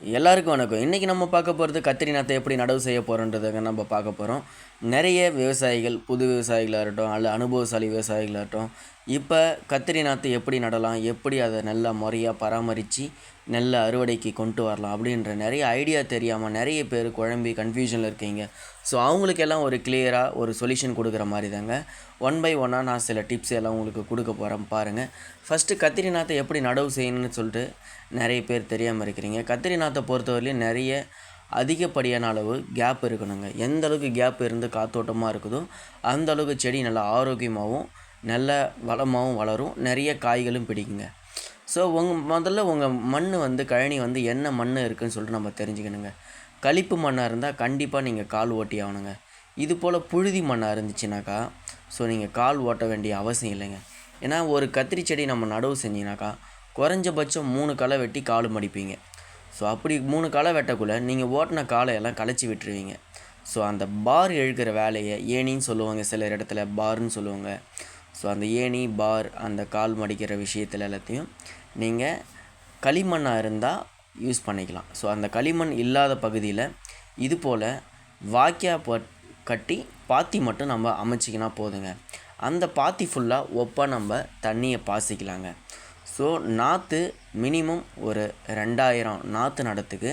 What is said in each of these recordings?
எல்லாருக்கும் வணக்கம். இன்றைக்கி நம்ம பார்க்க போகிறது கத்திரி நாற்றை எப்படி நடவு செய்ய போகிறோன்றதை நம்ம பார்க்க போகிறோம் நிறைய விவசாயிகள் புது விவசாயிகளாக இருக்கட்டும் அல்ல அனுபவசாலி விவசாயிகளாகட்டும் இப்போ கத்திரி நாற்று எப்படி நடலாம்? எப்படி அதை நல்லா முறையாக பராமரித்து நல்ல அறுவடைக்கு கொண்டு வரலாம்? அப்படின்ற நிறைய ஐடியா தெரியாமல் நிறைய பேர் குழம்பி கன்ஃபியூஷனில் இருக்கீங்க. ஸோ அவங்களுக்கெல்லாம் ஒரு கிளியராக ஒரு சொல்யூஷன் கொடுக்குற மாதிரி தாங்க ஒன் பை ஒன்னாக நான் சில டிப்ஸ் எல்லாம் உங்களுக்கு கொடுக்க போகிறேன் பாருங்கள் ஃபஸ்ட்டு கத்திரி நாற்றை எப்படி நடவு செய்யணும்னு சொல்லிட்டு நிறைய பேர் தெரியாமல் இருக்கிறீங்க. கத்திரி நாற்றை பொறுத்தவரையிலும் நிறைய அதிகப்படியான அளவு கேப் இருக்கணுங்க. எந்த அளவுக்கு கேப் இருந்து காத்தோட்டமாக இருக்குதோ அந்த அளவுக்கு செடி நல்லா ஆரோக்கியமாகவும் நல்ல வளமாகவும் வளரும். நிறைய காய்களும் பிடிக்குங்க. ஸோ உங்கள் முதல்ல உங்கள் மண் வந்து கழனி வந்து என்ன மண் இருக்குதுன்னு சொல்லிட்டு நம்ம தெரிஞ்சுக்கணுங்க. கழிப்பு மண்ணாக இருந்தால் கண்டிப்பாக நீங்கள் கால் ஓட்டி ஆகணுங்க. இது போல் புழுதி மண்ணாக இருந்துச்சுனாக்கா ஸோ நீங்கள் கால் ஓட்ட வேண்டிய அவசியம் இல்லைங்க. ஏன்னா ஒரு கத்திரி செடி நம்ம நடவு செஞ்சினாக்கா குறைஞ்சபட்சம் மூணு களை வெட்டி கால் மடிப்பீங்க. ஸோ அப்படி மூணு களை வெட்டக்குள்ளே நீங்கள் ஓட்டின காலையெல்லாம் களைச்சி விட்டுருவீங்க. ஸோ அந்த பார் எழுக்கிற வேலையை ஏணின்னு சொல்லுவாங்க சில இடத்துல பார்ன்னு சொல்லுவாங்க. ஸோ அந்த ஏணி பார் அந்த கால் மடிக்கிற விஷயத்தில் எல்லாத்தையும் நீங்கள் களிமண்ணாக இருந்தால் யூஸ் பண்ணிக்கலாம். ஸோ அந்த களிமண் இல்லாத பகுதியில் இது போல் வாக்கியா பட் கட்டி பாத்தி மட்டும் நம்ம அமைச்சிக்கினா போதுங்க. அந்த பாத்தி ஃபுல்லாக ஒப்பாக நம்ம தண்ணியை பாசிக்கலாங்க. ஸோ நாற்று மினிமம் ஒரு ரெண்டாயிரம் நாற்று நடத்துக்கு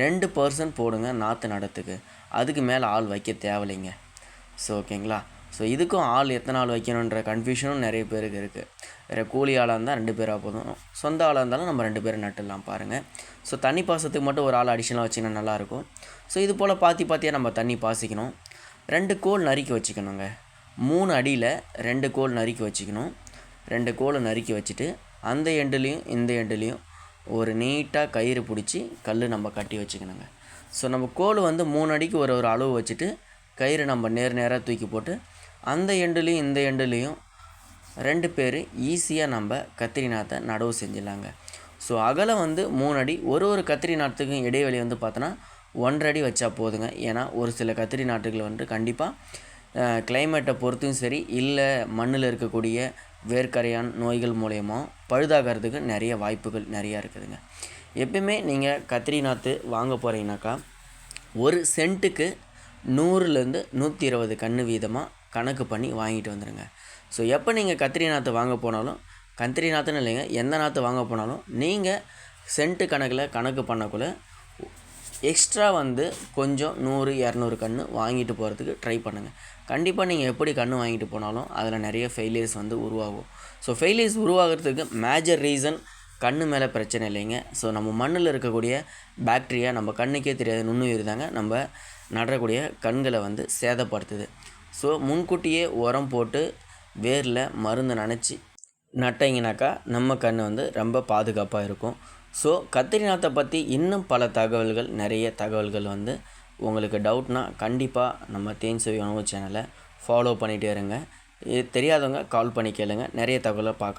ரெண்டு பர்சன்ட் போடுங்க நாற்று நடத்துக்கு. அதுக்கு மேலே ஆள் வைக்க தேவையில்லைங்க. ஸோ ஓகேங்களா ஸோ இதுக்கும் ஆள் எத்தனை ஆள் வைக்கணுன்ற கன்ஃபியூஷனும் நிறைய பேருக்கு இருக்குது வேறு கூலி ஆளாக இருந்தால் ரெண்டு பேராக போதும். சொந்த ஆளாக இருந்தாலும் நம்ம ரெண்டு பேரும் நட்டுடலாம் பாருங்கள் ஸோ தண்ணி பாசத்துக்கு மட்டும் ஒரு ஆள் அடிஷனலாக வச்சிங்கன்னா நல்லாயிருக்கும் ஸோ இது போல் பாத்தி பாத்தியாக நம்ம தண்ணி பாசிக்கணும். ரெண்டு கோல் நறுக்கி வச்சுக்கணுங்க. மூணு அடியில் ரெண்டு கோல் நறுக்கி வச்சுக்கணும். ரெண்டு கோலை நறுக்கி வச்சுட்டு அந்த எண்டுலேயும் இந்த எண்டுலேயும் ஒரு நீட்டாக கயிறு பிடிச்சி கல் நம்ம கட்டி வச்சுக்கணுங்க. ஸோ நம்ம கோல் வந்து மூணு அடிக்கு ஒரு ஒரு அளவு வச்சுட்டு கயிறு நம்ம நேர் நேராக தூக்கி போட்டு அந்த எண்டுலேயும் இந்த எண்டுலேயும் ரெண்டு பேர் ஈஸியாக நம்ம கத்திரி நாற்றை நடவு செஞ்சிடலாங்க. ஸோ அகலம் வந்து மூணு அடி ஒரு ஒரு கத்திரி நாற்றுக்கும் இடைவெளி வந்து பார்த்தோன்னா ஒன்றரை அடி வச்சா போதுங்க. ஏன்னா ஒரு சில கத்திரி நாட்டுகள் வந்து கண்டிப்பாக கிளைமேட்டை பொறுத்தும் சரி இல்லை மண்ணில் இருக்கக்கூடிய வேர்க்கரையான் நோய்கள் மூலயமா பழுதாகிறதுக்கு நிறைய வாய்ப்புகள் நிறையா இருக்குதுங்க. எப்பயுமே நீங்கள் கத்திரி நாற்று வாங்க போகிறீங்கனாக்கா ஒரு சென்ட்டுக்கு நூறுலேருந்து நூற்றி இருபது கன்று வீதமாக கணக்கு பண்ணி வாங்கிட்டு வந்துடுங்க ஸோ எப்போ நீங்கள் கத்திரி நாற்று வாங்க போனாலும் கத்திரி நாற்றுன்னு இல்லைங்க எந்த நாற்று வாங்க போனாலும் நீங்கள் சென்ட்டு கணக்கில் கணக்கு பண்ணக்குள்ள எக்ஸ்ட்ரா வந்து கொஞ்சம் நூறு இரநூறு கன்று வாங்கிட்டு போகிறதுக்கு ட்ரை பண்ணுங்கள் கண்டிப்பாக நீங்கள் எப்படி கன்று வாங்கிட்டு போனாலும் அதில் நிறைய ஃபெயிலியர்ஸ் வந்து உருவாகும். ஸோ ஃபெயிலியர்ஸ் உருவாகிறதுக்கு மேஜர் ரீசன் கண்ணு மேலே பிரச்சனை இல்லைங்க. ஸோ நம்ம மண்ணில் இருக்கக்கூடிய பாக்டீரியா நம்ம கண்ணுக்கே தெரியாத நுண்ணுயிர் தாங்க நம்ம நடக்கூடிய கண்களை வந்து சேதப்படுத்துது. ஸோ முன்கூட்டியே உரம் போட்டு வேரில் மருந்து நனைச்சி நட்டிங்கனாக்கா நம்ம கண் வந்து ரொம்ப பாதுகாப்பாக இருக்கும். ஸோ கத்திரி நாத்தை பற்றி இன்னும் பல தகவல்கள் நிறைய தகவல்கள் வந்து உங்களுக்கு டவுட்னா கண்டிப்பாக நம்ம தேன் சுவை உணவு சேனலை ஃபாலோ பண்ணிகிட்டே இருங்க. இது தெரியாதவங்க கால் பண்ணி கேளுங்க. நிறைய தகவலை பார்க்க